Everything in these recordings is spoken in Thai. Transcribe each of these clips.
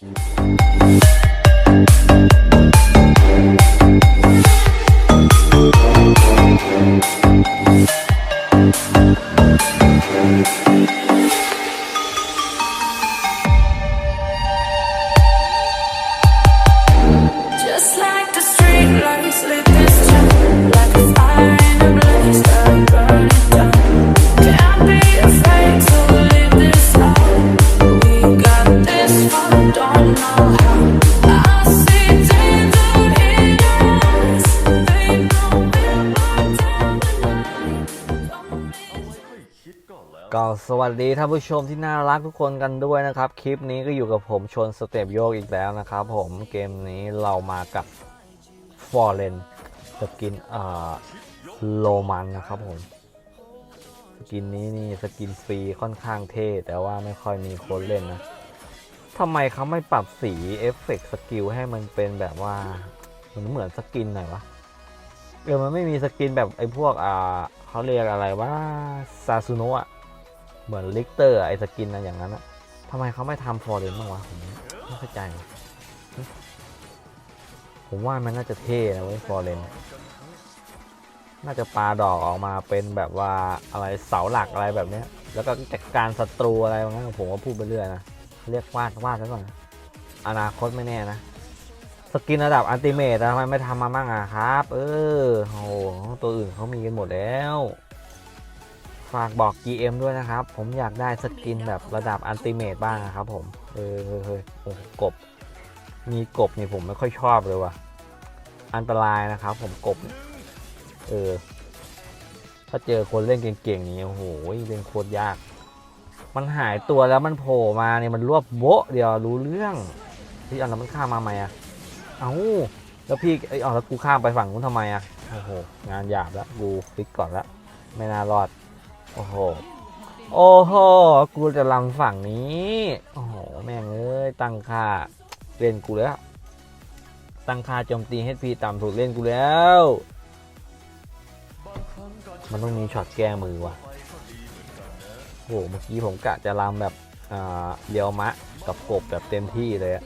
아! สวัสดีท่านผู้ชมที่น่ารักทุกคนกันด้วยนะครับ คลิปนี้ก็อยู่กับผมชนสเต็ปโยกอีกแล้วนะครับผมเกมนี้เรามากับฟอร์เรนสกินเอ่อโลมันนะครับผม สกินนี้นี่สกินฟรีค่อนข้างเท่ แต่ว่าไม่ค่อยมีคนเล่นนะทำไมเขาไม่ปรับสีเอฟเฟกต์สกิลให้มันเป็นแบบว่ามันเหมือนสกินหน่อยวะเออมันไม่มีสกินแบบไอ้พวกอ่าเขาเรียกอะไรว่าซาซูโนะอะ เหมือนลิกเตอร์ไอสกินนะอย่างนั้นอะทำไมเขาไม่ทำฟอร์เรนบ้างวะผมไม่เข้าใจ ผมว่ามันน่าจะเท่นะเว้ยฟอร์เรนน่าจะปาดอกออกมาเป็นแบบว่าอะไรเสาหลักอะไรแบบเนี้ย แล้วก็จัดการศัตรูอะไรแบบนั้นผมก็พูดไปเรื่อยนะ เรียกวาดวาดไว้ก่อนอนาคตไม่แน่นะ สกินระดับอันติเมตทำไมไม่ทำมาบ้างอะครับ เออโหตัวอื่นเขามีกันหมดแล้ว ฝากบอก GM ด้วยนะครับ ผมอยากได้สกินแบบระดับอันติเมตบ้างนะครับผม เออเฮ้ยเฮ้ยโอ้โหกบ มีกบนี่ผมไม่ค่อยชอบเลยว่ะ อันตรายนะครับผมกบ เออ ถ้าเจอคนเล่นเก่งๆนี่โอ้โหเล่นโคตรยาก มันหายตัวแล้วมันโผล่มาเนี่ยมันรวบโบะเดียวรู้เรื่องพี่เอาแล้วมันข้ามมาไหมอะเอ้าแล้วพี่เอ้ยเอแล้วกูข้ามไปฝั่งนู้นทำไมอะโอ้โห งานหยาบแล้วกูฟิกก่อนละไม่น่ารอด โอ้โห โอ้โห กูจะลำฝั่งนี้ โอ้โห แม่งเอ้ย ตั้งค่าเล่นกูแล้ว ตั้งค่าโจมตี HP ต่ำสุดเล่นกูแล้ว มันต้องมีช็อตแก้มือว่ะ โอ้โห เมื่อกี้ผมกะจะลำแบบเลียวมะกับกบแบบเต็มที่เลยอะ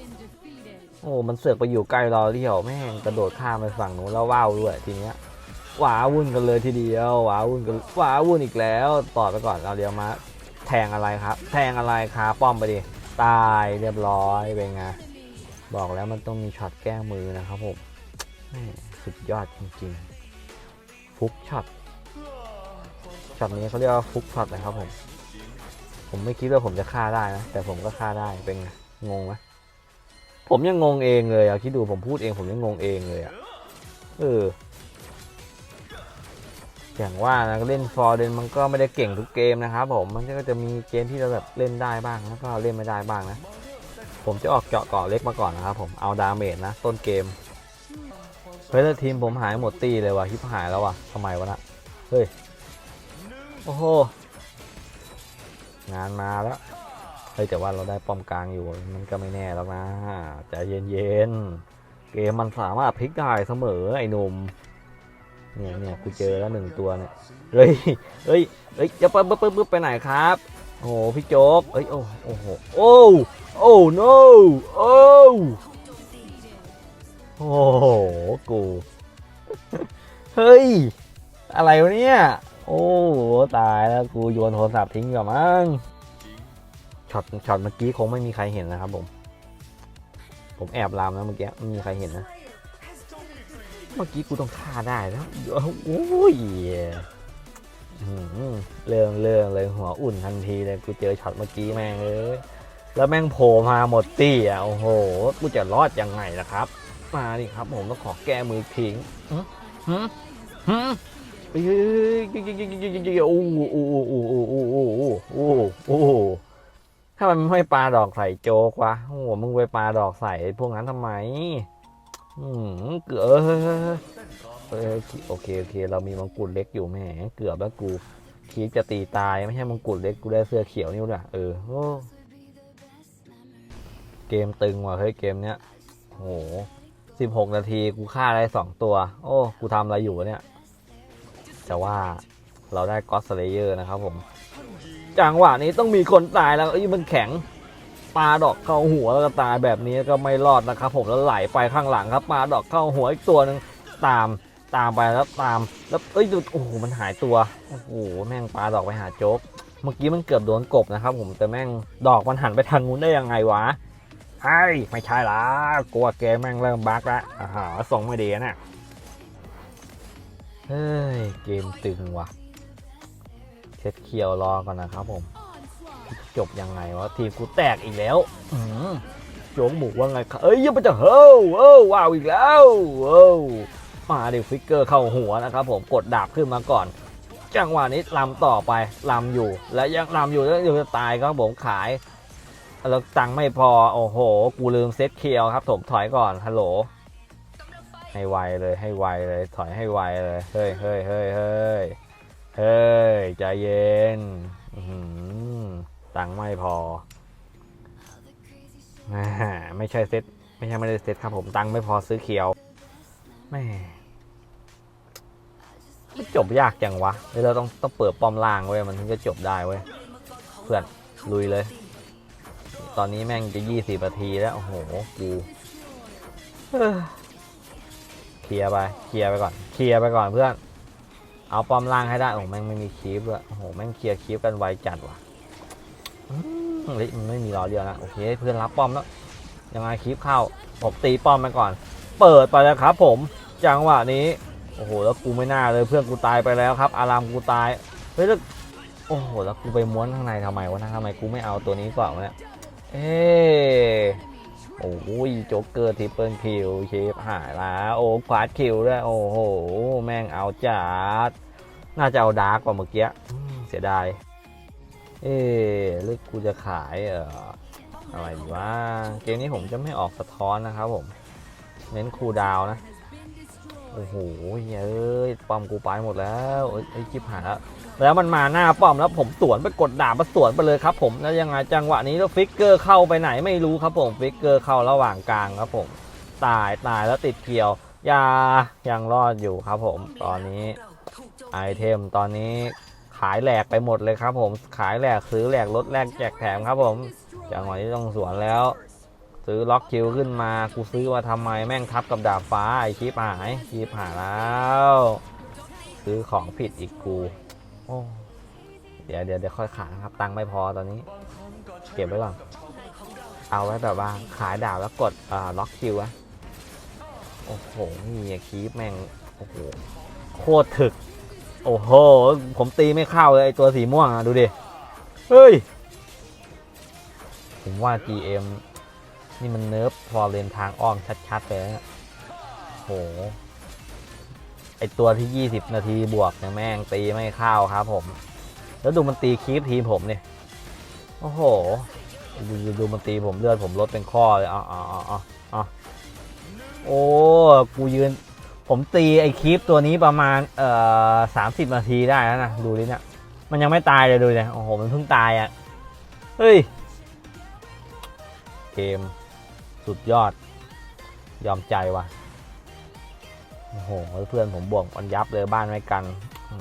โอ้ มันเสือกไปอยู่ใกล้เราเที่ยวแม่งกระโดดข้ามไปฝั่งนู้นแล้วว้าวด้วยทีเนี้ย หวาวุ่นกันเลยทีเดียวหวาวุ่นกันหวาวุ่นอีกแล้ว ต่อไปก่อนเอาเดี๋ยวมา แทงอะไรครับ แทงอะไรคาป้อมไปดิตายเรียบร้อยเป็นไงบอกแล้วมันต้องมีช็อตแก้มือนะครับผมสุดยอดจริงๆ ฟุกช็อตช็อตนี้เขาเรียกว่าฟุกช็อตนะครับผม ผมไม่คิดว่าผมจะฆ่าได้นะแต่ผมก็ฆ่าได้เป็นไงงงไหมผมยังงงเองเลยอะคิดดูผมพูดเองผมยังงงเองเลยอะเออ อย่างว่านะเล่นฟอร์เดนมันก็ไม่ได้เก่งทุกเกมนะครับผมมันก็จะมีเกมที่เราแบบเล่นได้บ้างแล้วก็เล่นไม่ได้บ้างนะ ผมจะออกเจาะเกาะเล็กมาก่อนนะครับผมเอาดาเมจนะ ต้นเกมเฮ้ยแล้วทีมผมหายหมดตีเลยว่ะฮิปหายแล้วว่ะทำไมวะนะเฮ้ยโอ้โหงานมาแล้วเฮ้ยแต่ว่าเราได้ป้อมกลางอยู่มันก็ไม่แน่แล้วนะใจเย็นๆเกมมันสามารถพลิกได้เสมอไอ้หนุ่ม เนี่ยเนี่ยกูเจอแล้วหนึ่งตัวเนี่ยเฮ้ยเฮ้ยเฮ้ยจะไปปึ๊บปึ๊บปึ๊บไปไหนครับโอ้โหพี่โจ๊กเอ้ยโอ้โอ้โหโอ้โอ้ no โอ้โอ้โหกูเฮ้ยอะไรวะเนี่ยโอ้ตายแล้วกูโยนโทรศัพท์ทิ้งก่อนมั้งช็อตช็อตเมื่อกี้คงไม่มีใครเห็นนะครับผม ผมแอบลามนะเมื่อกี้ไม่มีใครเห็นนะ เมื่อกี้กูต้องฆ่าได้แล้วโอ้ยเรื่องเรื่องเลยหัวอุ่นทันทีเลยกูเจอช็อตเมื่อกี้แม่งเอ้ยแล้วแม่งโผล่มาหมดตี้อะโอ้โหกูจะรอดยังไงล่ะครับ มาดิครับผมต้องขอแก้มือทิ้งฮึฮึฮึเฮ้ยเฮ้ยเฮ้ยเฮ้ยเฮ้ยเฮ้ยเฮ้ยโอ้โหโอ้โหโอ้โหโอ้โหโอ้โหโอ้โหถ้ามันไม่ปาดอกใส่โจกวะโอ้โหมึงไปปาดอกใส่พวกนั้นทำไม อืมเกือบเออโอเคโอเค เรามีมังกรเล็กอยู่แหมเกือบแล้วกูคีบจะตีตายไม่ใช่มังกรเล็กกูได้เสื้อเขียวนี่ด้วยเออโอ้เกมตึงว่ะเฮ้ยเกมเนี้ยโหสิบหกนาทีกูฆ่าได้สองตัว โอ้กูทำอะไรอยู่เนี่ยแต่ว่าเราได้ก็อสเลเยอร์นะครับผม จังหวะนี้ต้องมีคนตายแล้วไอ้มันแข็ง ปาดอกเข้าหัวแล้วก็ตายแบบนี้ก็ไม่รอดนะครับ ผมแล้วไหลไปข้างหลังครับปาดอกเข้าหัวอีกตัวหนึ่งตามตามไปแล้วตามแล้วเอ้ยดูโอ้โหมันหายตัวโอ้โหแม่งปาดอกไปหาโจ๊กเมื่อกี้มันเกือบโดนกบนะครับ ผมแต่แม่งดอกมันหันไปทางนู้นได้ยังไงวะไอ้ไม่ใช่ละกลัวแกแม่งเริ่มบั๊กละอ่าฮะส่งไม่ดีนะเฮ้ยเกมตึงว่ะเช็ดเคียวรอก่อนนะครับผม จบยังไงวะทีมกูแตกอีกแล้วอืมโจงบุกว่าไงครับเอ้ยยังไปจะเฮ้ยเอ้ยว้าวอีกแล้วเอ้ยมาดิฟิกเกอร์เข้าหัวนะครับผมกดดาบขึ้นมาก่อน จังหวะนี้ลำต่อไปลำอยู่ และยังลำอยู่แล้วอยู่จะตายครับผมขายแล้วตังค์ไม่พอโอ้โห กูลืมเซ็ตเคียวครับผมถอยก่อนฮัลโหลให้ไวเลยให้ไวเลยถอยให้ไวเลยเฮ้ยเฮ้ยเฮ้ยเฮ้ยเฮ้ยใจเย็นอื้อหือ ตังค์ไม่พอ ไม่ใช่เซ็ตไม่ใช่ไม่ได้เซ็ตครับผมตังค์ไม่พอซื้อเคียวแม่จบยากจังวะเราต้องต้องเปิดป้อมล่างเว้ย มันถึงจะจบได้เว้ย เพื่อนลุยเลย ตอนนี้แม่งจะยี่สิบนาทีแล้ว โอ้โห กูเคลียร์ไป เคลียร์ไปก่อน เคลียร์ไปก่อนเพื่อน เอาป้อมล่างให้ได้ โอ้แม่งไม่มีคีฟด้วยโอ้โห แม่งเคลียร์คีฟกันไวจัดว่ะ เฮ้ยมันไม่มีล้อเดียวนะ โอเค เพื่อนรับป้อมแล้ว ยังไงคลิปเข้าผมตีป้อมไปก่อน เปิดไปแล้วครับผม จังหวะนี้ โอ้โห แล้วกูไม่น่าเลยเพื่อนกูตายไปแล้วครับ อารามกูตาย เฮ้ยแล้วโอ้โห แล้วกูไปม้วนข้างในทำไมวะนะทำไมกูไม่เอาตัวนี้ก่อนเนี่ย เอ๊โอ้ยโจ๊กเกอร์ทิปเปิลคิวเชฟหายแล้วโอ้ควาดคิวด้วย โอ้โห แม่งเอาจัด น่าจะเอาดาร์กกว่าเมื่อกี้ เสียดาย เอ๊ะหรือกูจะขายเอ่ออะไรดีว่าเกมนี้ผมจะไม่ออกสะท้อนนะครับผม เน้นคูลดาวนะ โอ้โหเอ้ยป้อมกูไปหมดแล้วเอ้ยไอ้จิบหายแล้วแล้วมันมาหน้าป้อมแล้วผมสวนไปกดดาบมาสวนไปเลยครับผมแล้วยังไงจังหวะนี้แล้วฟิกเกอร์เข้าไปไหนไม่รู้ครับผมฟิกเกอร์เข้าระหว่างกลางครับผมตายตายแล้วติดเกี่ยวยายังรอดอยู่ครับผมตอนนี้ไอเทมตอนนี้ ขายแหลกไปหมดเลยครับ ผมขายแหลกซื้อแหลกลดแหลกแจกแถมครับ ผมจังหวะนี้ต้องสวนแล้ว ซื้อล็อกคิวขึ้นมากูซื้อมาทำไมแม่งทับกับดาบฟ้าไอชิปหายชิปหายแล้วซื้อของผิดอีกกูโอ้เดี๋ยวเดี๋ยวเดี๋ยวค่อยขายครับ ตังค์ไม่พอตอนนี้ เก็บไว้ก่อนเอาไว้แบบว่าขายดาบแล้วกดอ่าล็อกคิวอะโอ้โหนี่คีปแม่งโอ้โหโคตรถึก โอ้โห ผมตีไม่เข้าเลยไอตัวสีม่วงอะ ดูดิ เฮ้ย ผมว่า GM นี่มันเนิร์ฟฟอเรนทางอ้อมชัดๆเลยนะโห ไอตัวที่ 20 นาทีบวกเนี่ยแม่งตีไม่เข้าครับผม แล้วดูมันตีคีปทีมผมเนี่ยโอ้โหดูดูดูมันตีผมเลือดผมลดเป็นข้อเลยอ๋ออ๋ออ๋ออ๋อโอ้ กูยืน ผมตีไอคลิปตัวนี้ประมาณเอ่อสามสิบนาทีได้แล้วนะ ดูดิเนี่ยมันยังไม่ตายเลยดูเลยโอ้โห มันเพิ่งตายอะ่ะ เฮ้ย เกม สุดยอด ยอมใจว่ะโอ้โห เพื่อนผมบวกมันยับเลยบ้านไม่กันอ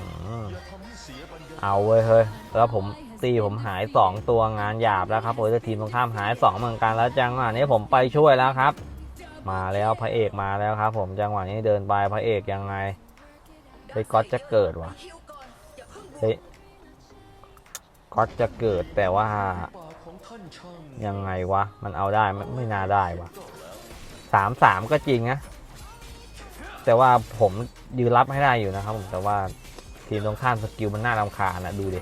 เอาเว้ยเฮ้ย แล้วผมตีผมหายสองตัวงานหยาบแล้วครับโอ้ยทีมตรงข้ามหายสองเหมือนกันแล้วจังหวะนี้ผมไปช่วยแล้วครับ มาแล้วพระเอกมาแล้วครับ ผมจังหวะนี้เดินไปพระเอกยังไงเฮ้ยก๊อตจะเกิดวะเฮ้ยก๊อตจะเกิดแต่ว่า ยังไงวะ มันเอาได้ไม่ไม่น่าได้วะสามสามก็จริงนะแต่ว่าผมยืนรับให้ได้อยู่นะครับ ผมแต่ว่าทีมตรงข้ามสกิลมันน่ารำคาญนะดูดิ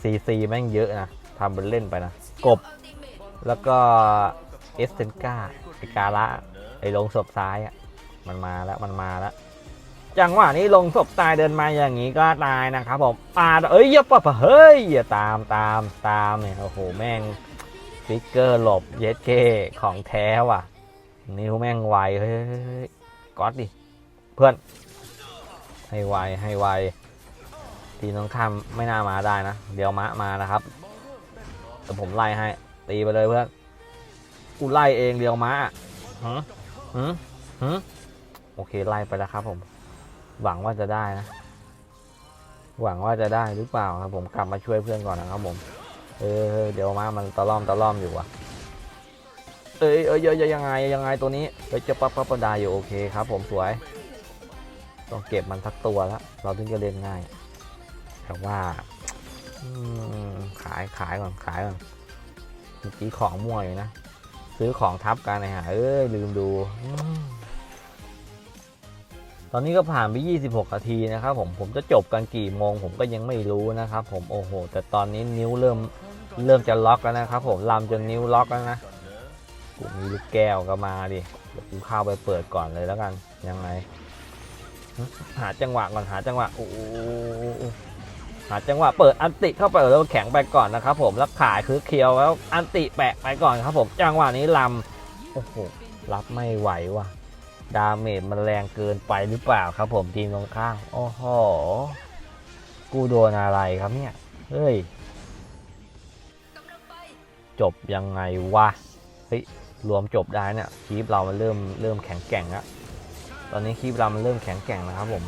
ซีซีแม่งเยอะนะทำเป็นเล่นไปนะกบ แล้วก็ สเซนกาไอการะไอลงศพซ้ายอะมันมาแล้วมันมาแล้วจังหวะนี้ลงศพตายเดินมาอย่างนี้ก็ตายนะครับผมปาดเอ้ยย่าปะเฮ้ยอย่าตามตามตามเนี่ยโอ้โหแม่งฟิกเกอร์หลบเยสเกของแท้ว่ะ นิ้วแม่งไวเฮ้ยเฮ้ยเฮ้ยก๊อตดิเพื่อน ให้ไวให้ไวทีน้องข้ามไม่น่ามาได้นะ เดี๋ยวมะมานะครับแต่ผมไล่ให้ตีไปเลยเพื่อน กูไล่เองเดียวมาหืมหืมหืมโอเคไล่ไปแล้วครับผม หวังว่าจะได้นะ หวังว่าจะได้หรือเปล่าครับผมกลับมาช่วยเพื่อนก่อนนะครับผมโอเออเดี๋ยวมามันตะล่อมตะล่อมอยู่ว่ะเอ้ยเอ้ยเอ้ยยังไงยังไงตัวนี้เฮ้ยจะปั๊บปั๊บปั๊บได้อยู่โอเคครับ ผมสวยต้องเก็บมันทักตัวแล้วเราถึงจะเล่นง่าย แต่ว่าอืมขายขายก่อนขายก่อนเมื่อกี้ของมั่วอยู่นะ ซื้อของทับกันนะฮะเอ้ยลืมดู ตอนนี้ก็ผ่านไป 26 นาทีนะครับผมผมจะจบกันกี่โมง ผมก็ยังไม่รู้นะครับผมโอ้โห แต่ตอนนี้นิ้วเริ่มเริ่มจะล็อกแล้วนะครับผมลำจนนิ้วล็อกแล้วนะกูมีลูกแก้วก็มาดิเดี๋ยวกูเข้าไปเปิดก่อนเลยแล้วกันยังไงหาจังหวะก่อนหาจังหวะโอ้าจังหวะเปิดอันติเข้าไปแล้วแข็งไปก่อนนะครับผมแล้วขายคือเคียวแล้วอันติแปะไปก่อนครับผมจังหวะนี้ลำโอ้โหรับไม่ไหวว่ะดาเมจมันแรงเกินไปหรือเปล่าครับ ผมทีมตรงข้ามโอ้โหกูโดนอะไรครับเนี่ยเฮ้ยจบยังไงวะเฮ้ยรวมจบได้เนี่ยคีปเรามันเริ่มเริ่มแข็งแกร่งแล้วตอนนี้คีบเรามันเริ่มแข็งแกร่งนะครับผม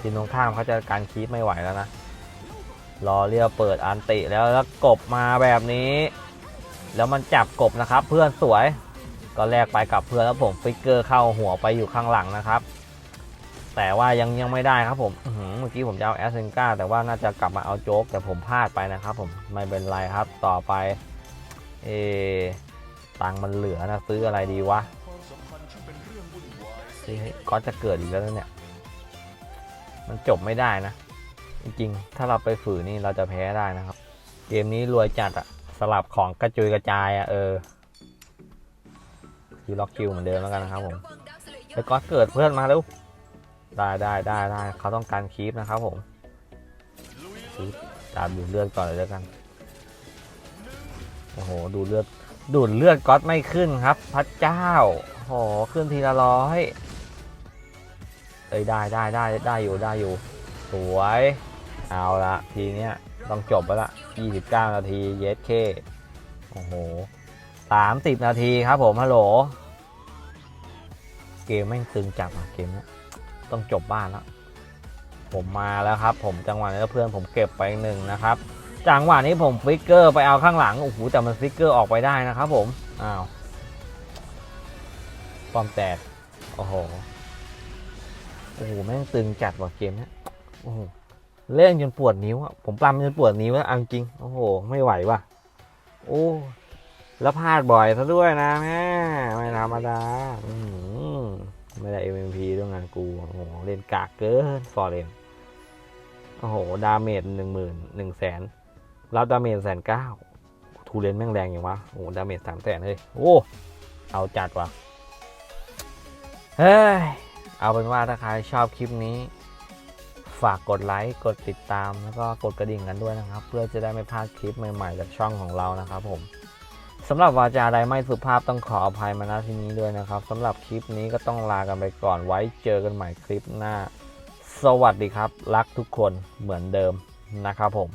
ทีมตรงข้ามเขาจะการคีบไม่ไหวแล้วนะ รอเรียกเปิดอันติแล้วแล้วกบมาแบบนี้ แล้วมันจับกบนะครับ เพื่อนสวยก็แลกไปกับเพื่อนแล้วผมฟิกเกอร์เข้าหัวไปอยู่ข้างหลังนะครับ แต่ว่ายังยังไม่ได้ครับผมเมื่อกี้ผมจะเอาแอสเซนกาแต่ว่าน่าจะกลับมาเอาโจ๊กแต่ผมพลาดไปนะครับ ผมไม่เป็นไรครับต่อไปเอตังมันเหลือนะซื้ออะไรดีวะก็จะเกิดอีกแล้วเนี่ย มันจบไม่ได้นะ จริงๆ ถ้าเราไปฝืนนี่เราจะแพ้ได้นะครับ เกมนี้รวยจัดอะสลับของกระจุยกระจายอะเออคิวล็อกคิวเหมือนเดิมแล้วกันนะครับผมไอ้ก๊อตเกิดเพื่อนมาเร็วได้ได้ได้ได้เขาต้องการคีปนะครับผมตามดูดเลือดก่อนเลยแล้วกันโอ้โหดูเลือดดูดเลือดก๊อตไม่ขึ้นครับ พระเจ้าโอ้โหขึ้นทีละร้อยเอ้ยได้ได้ได้ได้อยู่ได้อยู่ สวย เอาละทีเนี้ยต้องจบแล้วละ29 นาทีเยสเคโอ้โห30 นาทีครับผมฮัลโหล เกมแม่งตึงจับอะเกมเนี้ยต้องจบบ้านแล้ว ผมมาแล้วครับ ผมจังหวะนี้เพื่อนผมเก็บไปหนึ่งนะครับ จังหวะนี้ผมฟิกเกอร์ไปเอาข้างหลังโอ้โหแต่มันฟิกเกอร์ออกไปได้นะครับผมอ้าวปอมแตกโอ้โหโอ้โหแม่งตึงจัดว่ะเกมเนี้ยโอ้โห เล่นจนปวดนิ้วอะผมปล้ำจนปวดนิ้วแล้วเอาจริงโอ้โห ไม่ไหวว่ะ โอ้แล้วพลาดบ่อยซะด้วยนะแม่ไม่ธรรมดาอื้อหือไม่ได้ MVP ด้วยงานกูโอ้โหเล่นกากเกินฟอร์เรนโอ้โห ดาเมจหนึ่งหมื่นหนึ่งแสนรับดาเมจแสนเก้าทูเลนแม่งแรงอย่างวะโอ้โหดาเมจสามแสนเลยโอ้เอาจัดว่ะเฮ้ยเอาเป็นว่าถ้าใครชอบคลิปนี้ ฝากกดไลค์ กดติดตาม แล้วก็กดกระดิ่งกันด้วยนะครับ เพื่อจะได้ไม่พลาดคลิปใหม่ๆจากช่องของเรานะครับผมสำหรับวาจาใดไม่สุภาพต้องขออภัยมาณที่นี้ด้วยนะครับสำหรับคลิปนี้ก็ต้องลากันไปก่อนไว้เจอกันใหม่คลิปหน้า สวัสดีครับ รักทุกคนเหมือนเดิมนะครับผม